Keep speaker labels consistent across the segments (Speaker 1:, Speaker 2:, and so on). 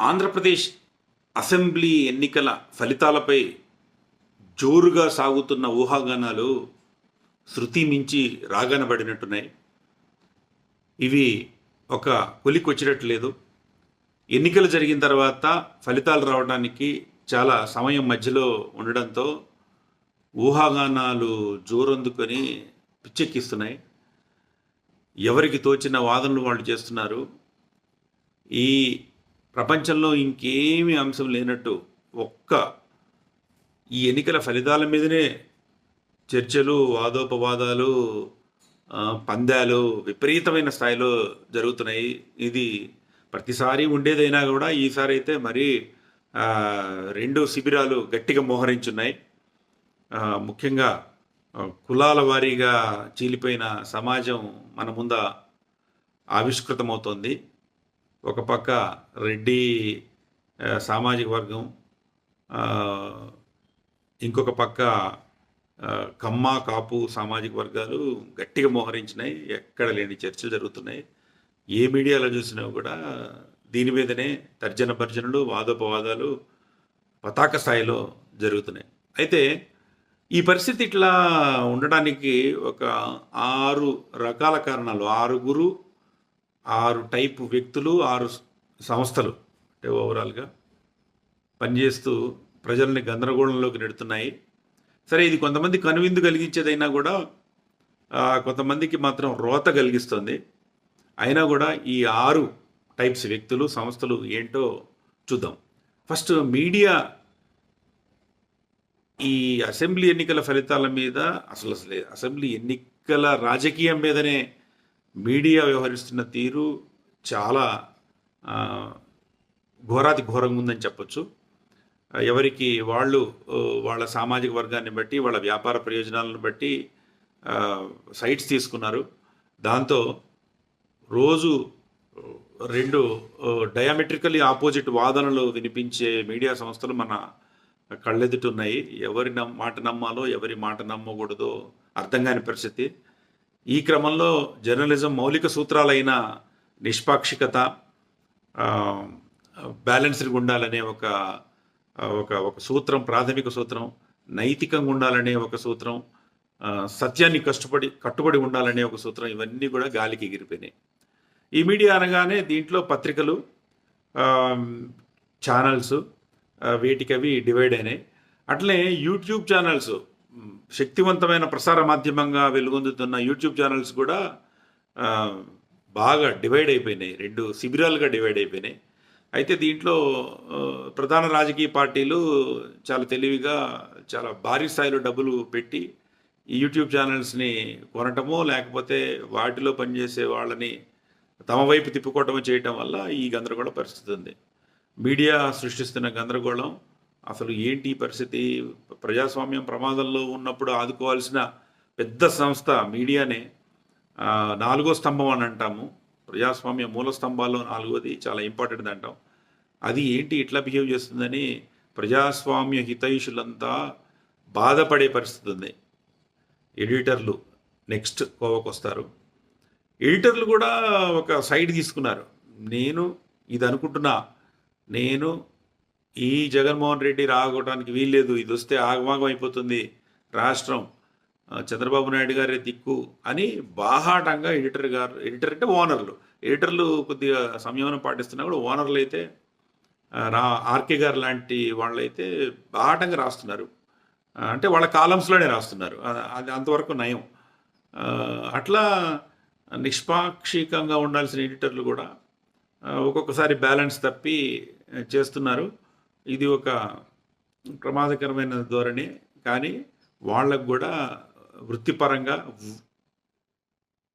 Speaker 1: Andhra Pradesh assembly ఎన్నికల ఫలితాలపై జోరుగా సాగుతున్న ఊహాగానాలు శృతి మించి రాగనబడినట్టున్నాయి. ఇవి ఒక కొలికి లేదు. ఎన్నికలు జరిగిన తర్వాత ఫలితాలు రావడానికి చాలా సమయం మధ్యలో ఉండడంతో ఊహాగానాలు జోరందుకొని పిచ్చెక్కిస్తున్నాయి. ఎవరికి తోచిన వాదనలు వాళ్ళు చేస్తున్నారు? ఈ ప్రపంచంలో ఇంకేమి అంశం లేనట్టు ఒక్క ఈ ఎన్నికల ఫలితాల మీదనే చర్చలు వాదోపవాదాలు పందాలు విపరీతమైన స్థాయిలో జరుగుతున్నాయి. ఇది ప్రతిసారి ఉండేదైనా కూడా ఈసారి అయితే మరి రెండు శిబిరాలు గట్టిగా మోహరించున్నాయి. ముఖ్యంగా కులాల వారీగా చీలిపోయిన సమాజం మన ముంద ఆవిష్కృతమవుతోంది. ఒక పక్క రెడ్డి సామాజిక వర్గం ఇంకొక పక్క కమ్మ కాపు సామాజిక వర్గాలు గట్టిగా మోహరించినాయి. ఎక్కడ లేని చర్చలు జరుగుతున్నాయి. ఏ మీడియాలో చూసినా కూడా దీని మీదనే తర్జన భర్జనలు వాదోపవాదాలు పతాక స్థాయిలో జరుగుతున్నాయి. అయితే ఈ పరిస్థితి ఇట్లా ఉండడానికి ఒక ఆరు రకాల కారణాలు. ఆరుగురు ఆరు టైపు వ్యక్తులు ఆరు సంస్థలు అంటే ఓవరాల్గా పనిచేస్తూ ప్రజల్ని గందరగోళంలోకి నెడుతున్నాయి. సరే ఇది కొంతమంది కనువిందు కలిగించేదైనా కూడా కొంతమందికి మాత్రం రోత కలిగిస్తుంది. అయినా కూడా ఈ ఆరు టైప్స్ వ్యక్తులు సంస్థలు ఏంటో చూద్దాం. ఫస్ట్ మీడియా ఈ అసెంబ్లీ ఎన్నికల ఫలితాల మీద అసలు అసలు అసెంబ్లీ ఎన్నికల రాజకీయం మీదనే మీడియా వ్యవహరిస్తున్న తీరు చాలా ఘోరాతి ఘోరంగా ఉందని చెప్పొచ్చు. ఎవరికి వాళ్ళు వాళ్ళ సామాజిక వర్గాన్ని బట్టి వాళ్ళ వ్యాపార ప్రయోజనాలను బట్టి సైట్స్ తీసుకున్నారు. దాంతో రోజు రెండు డయామెట్రికలీ ఆపోజిట్ వాదనలు వినిపించే మీడియా సంస్థలు మన కళ్ళెదుట ఉన్నాయి. ఎవరి నమ్ మాట నమ్మాలో ఎవరి మాట నమ్మకూడదో అర్థం కాని పరిస్థితి. ఈ క్రమంలో జర్నలిజం మౌలిక సూత్రాలైన నిష్పాక్షికత బ్యాలెన్స్డ్గా ఉండాలనే ఒక ఒక ఒక సూత్రం ప్రాథమిక సూత్రం నైతికంగా ఉండాలనే ఒక సూత్రం సత్యాన్ని కష్టపడి కట్టుబడి ఉండాలనే ఒక సూత్రం ఇవన్నీ కూడా గాలికి ఎగిరిపోయినాయి. ఈ మీడియా అనగానే దీంట్లో పత్రికలు ఛానల్స్ వీటికవి డివైడ్ అయినాయి. అట్లే యూట్యూబ్ ఛానల్స్ శక్తివంతమైన ప్రసార మాధ్యమంగా వెలుగొందుతున్న యూట్యూబ్ ఛానల్స్ కూడా బాగా డివైడ్ అయిపోయినాయి. రెండు శిబిరాలుగా డివైడ్ అయిపోయినాయి. అయితే దీంట్లో ప్రధాన రాజకీయ పార్టీలు చాలా తెలివిగా చాలా భారీ స్థాయిలో డబ్బులు పెట్టి ఈ యూట్యూబ్ ఛానల్స్ని కొనటమో లేకపోతే వాటిలో పనిచేసే వాళ్ళని తమ వైపు తిప్పుకోవటమో చేయటం వల్ల ఈ గందరగోళ పరిస్థితి ఉంది. మీడియా సృష్టిస్తున్న గందరగోళం అసలు ఏంటి పరిస్థితి? ప్రజాస్వామ్యం ప్రమాదంలో ఉన్నప్పుడు ఆదుకోవాల్సిన పెద్ద సంస్థ మీడియానే. నాలుగో స్తంభం అని అంటాము. ప్రజాస్వామ్య మూల స్తంభాల్లో నాలుగోది చాలా ఇంపార్టెంట్ అంటాం. అది ఏంటి ఇట్లా బిహేవ్ చేస్తుందని ప్రజాస్వామ్య హితైషులంతా బాధపడే పరిస్థితి ఉంది. ఎడిటర్లు నెక్స్ట్ కోవకు వస్తారు ఎడిటర్లు కూడా ఒక సైడ్ తీసుకున్నారు. నేను ఇది అనుకుంటున్నా నేను ఈ జగన్మోహన్ రెడ్డి రాగొట్టడానికి వీల్లేదు. ఇది వస్తే ఆగమాగం అయిపోతుంది. రాష్ట్రం చంద్రబాబు నాయుడు గారే దిక్కు అని బాహాటంగా ఎడిటర్ గారు ఎడిటర్ అంటే ఓనర్లు. ఎడిటర్లు కొద్దిగా సంయమనం పాటిస్తున్నా కూడా ఓనర్లు అయితే రా ఆర్కే గారు లాంటి వాళ్ళైతే బాహాటంగా రాస్తున్నారు. అంటే వాళ్ళ కాలమ్స్లోనే రాస్తున్నారు. అది అంతవరకు నయం. అట్లా నిష్పాక్షికంగా ఉండాల్సిన ఎడిటర్లు కూడా ఒక్కొక్కసారి బ్యాలెన్స్ తప్పి చేస్తున్నారు. ఇది ఒక ప్రమాదకరమైన ధోరణి కానీ వాళ్ళకు కూడా వృత్తిపరంగా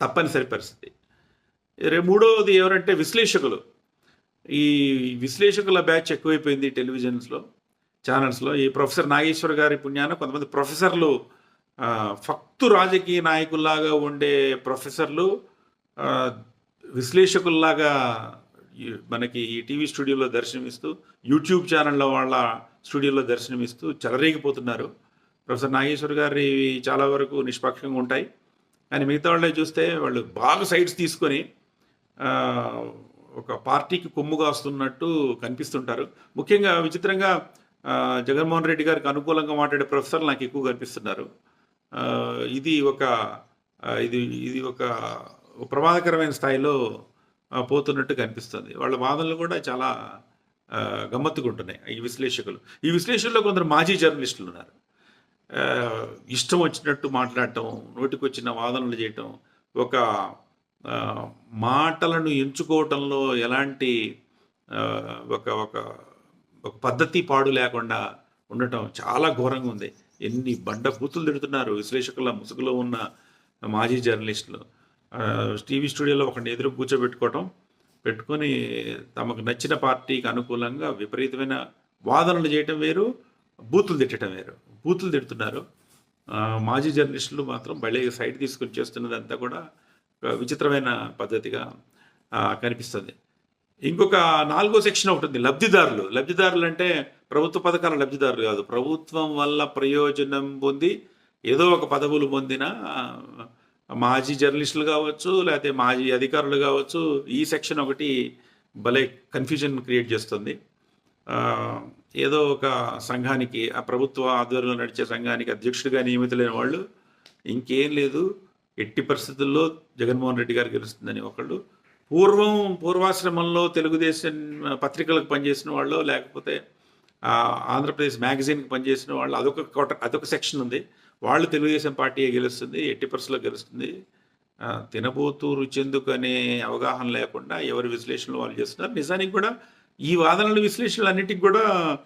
Speaker 1: తప్పనిసరి పరిస్థితి. రే మూడవది ఎవరంటే విశ్లేషకులు. ఈ విశ్లేషకుల బ్యాచ్ ఎక్కువైపోయింది టెలివిజన్స్లో ఛానల్స్లో. ఈ ప్రొఫెసర్ నాగేశ్వర్ గారి పుణ్యాన కొంతమంది ప్రొఫెసర్లు ఫక్తు రాజకీయ నాయకుల్లాగా ఉండే ప్రొఫెసర్లు విశ్లేషకుల్లాగా మనకి ఈ టీవీ స్టూడియోలో దర్శనమిస్తూ యూట్యూబ్ ఛానళ్ళ వాళ్ళ స్టూడియోలో దర్శనమిస్తూ చెలరేగిపోతున్నారు. ప్రొఫెసర్ నాగేశ్వర్ గారి చాలా వరకు నిష్పక్షంగా ఉంటాయి. కానీ మిగతా వాళ్ళే చూస్తే వాళ్ళు బాగా సైడ్స్ తీసుకొని ఒక పార్టీకి కొమ్ముగా వస్తున్నట్టు కనిపిస్తుంటారు. ముఖ్యంగా విచిత్రంగా జగన్మోహన్ రెడ్డి గారికి అనుకూలంగా మాట్లాడే ప్రొఫెసర్లు నాకు ఎక్కువ కనిపిస్తున్నారు. ఇది ఒక ఇది ఇది ఒక ప్రమాదకరమైన స్థాయిలో పోతున్నట్టు కనిపిస్తుంది. వాళ్ళ వాదనలు కూడా చాలా గమ్మత్తుకుంటున్నాయి గమ్మత్తుగా ఉంటున్నాయి. ఈ విశ్లేషకులు. ఈ విశ్లేషకుల్లో కొందరు మాజీ జర్నలిస్టులు ఉన్నారు ఇష్టం వచ్చినట్టు మాట్లాడటం నోటికొచ్చిన వాదనలు చేయటం ఒక మాటలను ఎంచుకోవటంలో ఎలాంటి ఒక ఒక ఒక పద్ధతి పాడు లేకుండా ఉండటం చాలా ఘోరంగా ఉంది. ఎన్ని బండ కూతులు తిడుతున్నారు విశ్లేషకుల ముసుగులో ఉన్న మాజీ జర్నలిస్టులు. టీవీ స్టూడియోలో ఒకటి ఎదురు కూర్చోబెట్టుకోవటం పెట్టుకొని తమకు నచ్చిన పార్టీకి అనుకూలంగా విపరీతమైన వాదనలు చేయటం వేరు బూతులు తిట్టడం వేరు. బూతులు తిడుతున్నారు. మాజీ జర్నలిస్టులు మాత్రం భలే సైడ్ తీసుకొని చేస్తున్నదంతా కూడా విచిత్రమైన పద్ధతిగా కనిపిస్తుంది. ఇంకొక నాలుగో సెక్షన్ ఒకటి ఉంది లబ్ధిదారులు. లబ్ధిదారులు అంటే ప్రభుత్వ పథకాల లబ్ధిదారులు కాదు. ప్రభుత్వం వల్ల ప్రయోజనం పొంది ఏదో ఒక పదవులు పొందిన మాజీ జర్నలిస్టులు కావచ్చు లేకపోతే మాజీ అధికారులు కావచ్చు ఈ సెక్షన్ ఒకటి భలే కన్ఫ్యూజన్ క్రియేట్ చేస్తుంది. ఏదో ఒక సంఘానికి ఆ ప్రభుత్వ ఆధ్వర్యంలో నడిచే సంఘానికి అధ్యక్షుడిగా నియమితులైన వాళ్ళు ఇంకేం లేదు ఎట్టి పరిస్థితుల్లో జగన్మోహన్ రెడ్డి గారు గెలుస్తుందని ఒకళ్ళు పూర్వం పూర్వాశ్రమంలో తెలుగుదేశం పత్రికలకు పనిచేసిన వాళ్ళు లేకపోతే ఆంధ్రప్రదేశ్ మ్యాగజైన్కి పనిచేసిన వాళ్ళు అదొక కోట అదొక సెక్షన్ ఉంది. వాళ్ళు తెలుగుదేశం పార్టీ గెలుస్తుంది ఎట్టి పరిస్థితుల్లో గెలుస్తుంది. తినబోతూ రుచెందుకు అనే అవగాహన లేకుండా ఎవరి విశ్లేషణలు వాళ్ళు చేస్తున్నారు. నిజానికి కూడా ఈ వాదనలు విశ్లేషణలు అన్నిటికి కూడా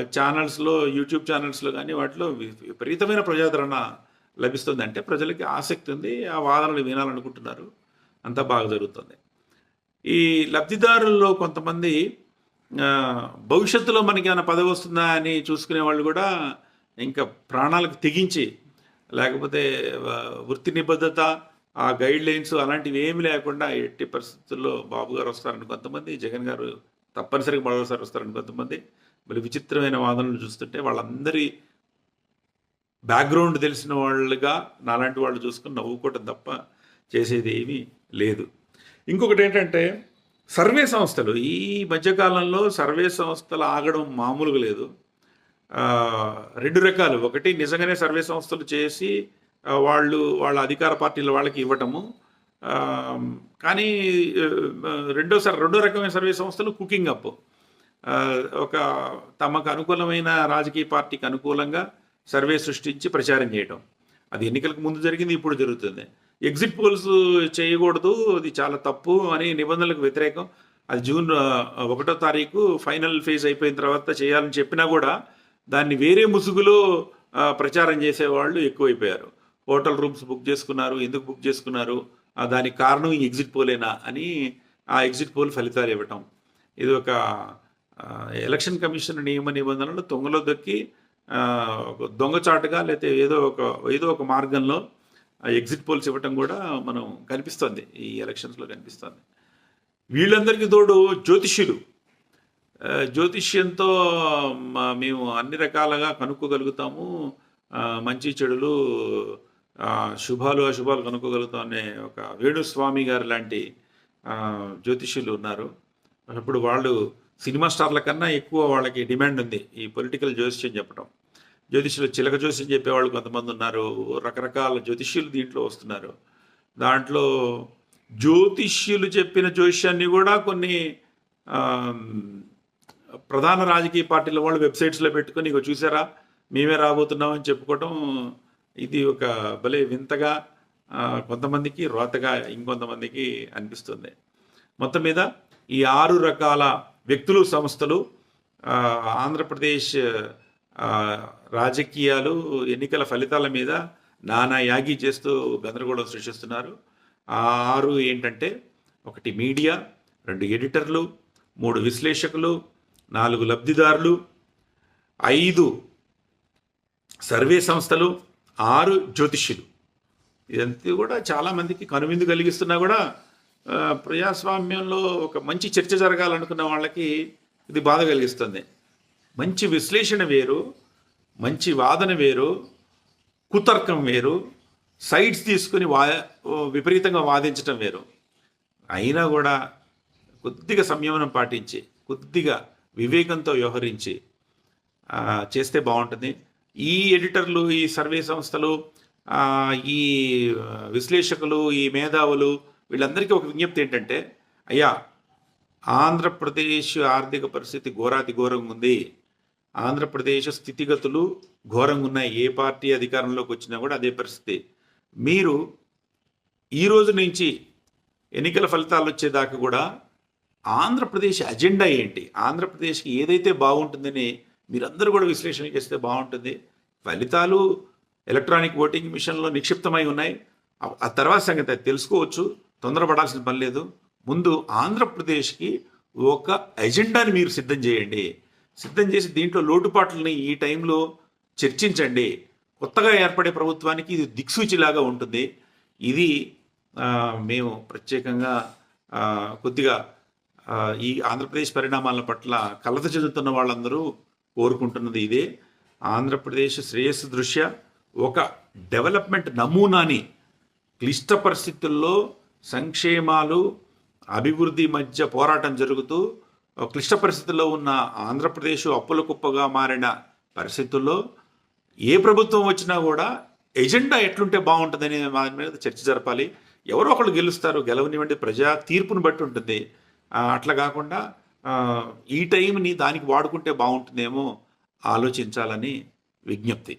Speaker 1: ఛానల్స్లో యూట్యూబ్ ఛానల్స్లో కానీ వాటిలో వి- విపరీతమైన ప్రజాదరణ లభిస్తుంది. అంటే ప్రజలకి ఆసక్తి ఉంది ఆ వాదనలు వినాలనుకుంటున్నారు. అంతా బాగా జరుగుతుంది. ఈ లబ్ధిదారుల్లో కొంతమంది భవిష్యత్తులో మనకి ఏమైనా పదవి వస్తుందా అని చూసుకునే వాళ్ళు కూడా ఇంకా ప్రాణాలకు తెగించి లేకపోతే వృత్తి నిబద్ధత ఆ గైడ్ లైన్స్ అలాంటివి ఏమి లేకుండా ఎట్టి పరిస్థితుల్లో బాబు గారు వస్తారని కొంతమంది జగన్ గారు తప్పనిసరిగా మరోసారి వస్తారని కొంతమంది మళ్ళీ విచిత్రమైన వాదనలు చూస్తుంటే వాళ్ళందరి బ్యాక్గ్రౌండ్ తెలిసిన వాళ్ళుగా నాలాంటి వాళ్ళు చూసుకుని నవ్వుకోవటం తప్ప చేసేది ఏమీ లేదు. ఇంకొకటి ఏంటంటే సర్వే సంస్థలు ఈ మధ్యకాలంలో సర్వే సంస్థలు ఆగడం మామూలుగా లేదు. రెండు రకాలు. ఒకటి నిజంగానే సర్వే సంస్థలు చేసి వాళ్ళు వాళ్ళ అధికార పార్టీల వాళ్ళకి ఇవ్వటము. కానీ రెండోసారి రెండో రకమైన సర్వే సంస్థలు కుకింగ్ అప్. ఒక తమకు అనుకూలమైన రాజకీయ పార్టీకి అనుకూలంగా సర్వే సృష్టించి ప్రచారం చేయటం. అది ఎన్నికలకు ముందు జరిగింది ఇప్పుడు జరుగుతుంది. ఎగ్జిట్ పోల్స్ చేయకూడదు అది చాలా తప్పు అని నిబంధనలకు వ్యతిరేకం. అది జూన్ ఒకటో తారీఖు ఫైనల్ ఫేజ్ అయిపోయిన తర్వాత చేయాలని చెప్పినా కూడా దాన్ని వేరే ముసుగులో ప్రచారం చేసేవాళ్ళు ఎక్కువైపోయారు. హోటల్ రూమ్స్ బుక్ చేసుకున్నారు. ఎందుకు బుక్ చేసుకున్నారు? ఆ, దానికి కారణం ఈ ఎగ్జిట్ పోలేనా అని ఆ ఎగ్జిట్ పోల్ ఫలితాలు ఇవ్వటం. ఇది ఒక ఎలక్షన్ కమిషన్ నియమ నిబంధనలు తొంగలో దొక్కి దొంగచాటుగా లేకపోతే ఏదో ఒక ఏదో ఒక మార్గంలో ఆ ఎగ్జిట్ పోల్స్ ఇవ్వటం కూడా మనం కనిపిస్తుంది. ఈ ఎలక్షన్స్లో కనిపిస్తుంది. వీళ్ళందరికీ తోడు జ్యోతిష్యులు. జ్యోతిష్యంతో మేము అన్ని రకాలుగా కనుక్కోగలుగుతాము. మంచి చెడులు శుభాలు అశుభాలు కనుక్కోగలుగుతాం అనే ఒక వేణుస్వామి గారు లాంటి జ్యోతిష్యులు ఉన్నారు. అప్పుడు వాళ్ళు సినిమా స్టార్ల కన్నా ఎక్కువ వాళ్ళకి డిమాండ్ ఉంది ఈ పొలిటికల్ జ్యోతిష్యం చెప్పడం జ్యోతిష్యులు చిలక జ్యోతిష్యం చెప్పేవాళ్ళు కొంతమంది ఉన్నారు రకరకాల జ్యోతిష్యులు దీంట్లో వస్తున్నారు. దాంట్లో జ్యోతిష్యులు చెప్పిన జ్యోతిష్యాన్ని కూడా కొన్ని ప్రధాన రాజకీయ పార్టీల వాళ్ళు వెబ్సైట్స్లో పెట్టుకొని ఇక చూసారా? మేమే రాబోతున్నామని చెప్పుకోవటం ఇది ఒక భలే వింతగా కొంతమందికి రోతగా ఇంకొంతమందికి అనిపిస్తుంది. మొత్తం మీద ఈ ఆరు రకాల వ్యక్తులు సంస్థలు ఆంధ్రప్రదేశ్ రాజకీయాలు ఎన్నికల ఫలితాల మీద నానా యాగి చేస్తూ గందరగోళం సృష్టిస్తున్నారు. ఆ ఆరు ఏంటంటే ఒకటి మీడియా రెండు ఎడిటర్లు మూడు విశ్లేషకులు నాలుగు లబ్ధిదారులు ఐదు సర్వే సంస్థలు ఆరు జ్యోతిష్యులు. ఇదంతా కూడా చాలామందికి కనువిందు కలిగిస్తున్నా కూడా ప్రజాస్వామ్యంలో ఒక మంచి చర్చ జరగాలనుకున్న వాళ్ళకి ఇది బాధ కలిగిస్తుంది. మంచి విశ్లేషణ వేరు మంచి వాదన వేరు కుతర్కం వేరు సైడ్స్ తీసుకుని వా విపరీతంగా వాదించటం వేరు. అయినా కూడా కొద్దిగా సంయమనం పాటించి కొద్దిగా వివేకంతో వ్యవహరించి చేస్తే బాగుంటుంది. ఈ ఎడిటర్లు ఈ సర్వే సంస్థలు ఈ విశ్లేషకులు ఈ మేధావులు వీళ్ళందరికీ ఒక విజ్ఞప్తి ఏంటంటే అయ్యా ఆంధ్రప్రదేశ్ ఆర్థిక పరిస్థితి ఘోరాతి ఘోరంగా ఉంది. ఆంధ్రప్రదేశ్ స్థితిగతులు ఘోరంగా ఉన్నాయి. ఏ పార్టీ అధికారంలోకి వచ్చినా కూడా అదే పరిస్థితి. మీరు ఈ రోజు నుంచి ఎన్నికల ఫలితాలు వచ్చేదాకా కూడా ఆంధ్రప్రదేశ్ అజెండా ఏంటి? ఆంధ్రప్రదేశ్కి ఏదైతే బాగుంటుందని మీరందరూ కూడా విశ్లేషణ చేస్తే బాగుంటుంది. ఫలితాలు ఎలక్ట్రానిక్ ఓటింగ్ మిషన్లో నిక్షిప్తమై ఉన్నాయి. ఆ- తర్వాత సంగతి అది తెలుసుకోవచ్చు. తొందరపడాల్సిన పని లేదు. ముందు ఆంధ్రప్రదేశ్కి ఒక ఎజెండాని మీరు సిద్ధం చేయండి. సిద్ధం చేసి దీంట్లో లోటుపాట్లని ఈ టైంలో చర్చించండి. కొత్తగా ఏర్పడే ప్రభుత్వానికి ఇది దిక్సూచిలాగా ఉంటుంది. ఇది మేము ప్రత్యేకంగా కొద్దిగా ఈ ఆంధ్రప్రదేశ్ పరిణామాల పట్ల కలత చెందుతున్న వాళ్ళందరూ కోరుకుంటున్నది ఇదే. ఆంధ్రప్రదేశ్ శ్రేయస్సు దృష్ట్యా ఒక డెవలప్మెంట్ నమూనాని క్లిష్ట పరిస్థితుల్లో సంక్షేమాలు అభివృద్ధి మధ్య పోరాటం జరుగుతూ క్లిష్ట పరిస్థితుల్లో ఉన్న ఆంధ్రప్రదేశ్ అప్పుల కుప్పగా మారిన పరిస్థితుల్లో ఏ ప్రభుత్వం వచ్చినా కూడా ఎజెండా ఎట్లుంటే బాగుంటుందనే దాని మీద చర్చ జరపాలి. ఎవరో ఒకళ్ళు గెలుస్తారు గెలవనివ్వండి ప్రజా తీర్పును బట్టి ఉంటుంది. అట్లా కాకుండా ఈ టైంని దానికి వాడుకుంటే బాగుంటుందేమో ఆలోచించాలని విజ్ఞప్తి.